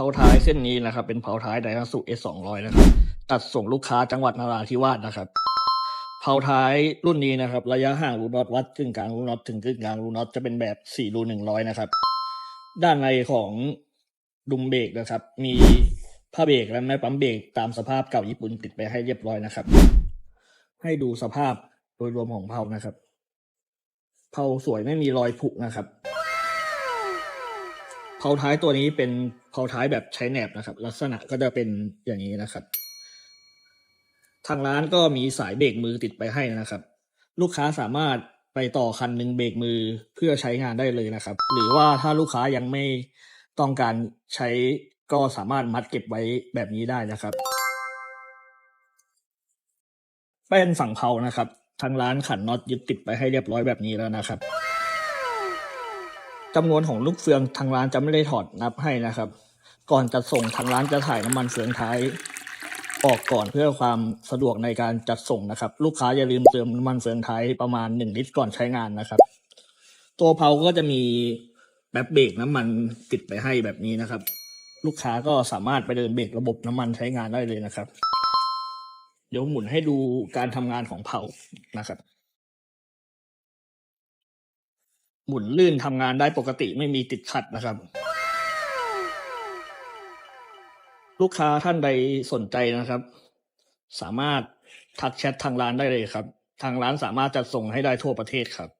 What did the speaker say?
ผาท้ายเส้นนี้นะครับ เป็นเผาท้ายไดฮัตสุ S 2 0 0นะครับตัดส่งลูกค้าจังหวัดนราธิวาสนะครับเผาท้ายรุ่นนี้นะครับ ระยะห่างรูน็อตวัดกึ่งกลางรูน็อตถึงกึ่งกลางรูน็อตจะเป็นแบบ4รู100นะครับ ด้านในของดุมเบรกนะครับ มีผ้าเบรกและแม่ปั๊มเบรกตามสภาพเก่าญี่ปุ่นติดไปให้เรียบร้อยนะครับ ให้ดูสภาพโดยรวมของเผานะครับเผาสวยไม่มีรอยผุนะครับเผาท้ายตัวนี้เป็น เผาท้ายแบบใช้แหนบนะครับ ลักษณะก็จะเป็นอย่างนี้นะครับ ทางร้านก็มีสายเบรกมือติดไปให้นะครับ ลูกค้าสามารถไปต่อคันหนึ่งเบรกมือเพื่อใช้งานได้เลยนะครับ หรือว่าถ้าลูกค้ายังไม่ต้องการใช้ก็สามารถมัดเก็บไว้แบบนี้ได้นะครับ แป้นฝั่งเผานะครับ ทางร้านขันน็อตยึดติดไปให้เรียบร้อยแบบนี้แล้วนะครับจำนวนของลูกเฟืองทางร้านจะไม่ได้ถอดนับให้นะครับ ก่อนจะส่งทางร้านจะถ่ายน้ำมันเฟืองท้าย ออกก่อนเพื่อความสะดวกในการจัดส่งนะครับ ลูกค้าอย่าลืมเติมน้ำมันเฟืองท้ายประมาณหนึ่งลิตรก่อนใช้งานนะครับ ตัวเพาก็จะมีแป๊บเบรกน้ำมันติดไปให้แบบนี้นะครับ ลูกค้าก็สามารถไปเดินเบรกระบบน้ำมันใช้งานได้เลยนะครับ เดี๋ยวหมุนให้ดูการทำงานของเผานะครับหมุนลื่นทำงานได้ปกติไม่มีติดขัดนะครับ ลูกค้าท่านใดสนใจนะครับ สามารถทักแชททางร้านได้เลยครับ ทางร้านสามารถจัดส่งให้ได้ทั่วประเทศครับ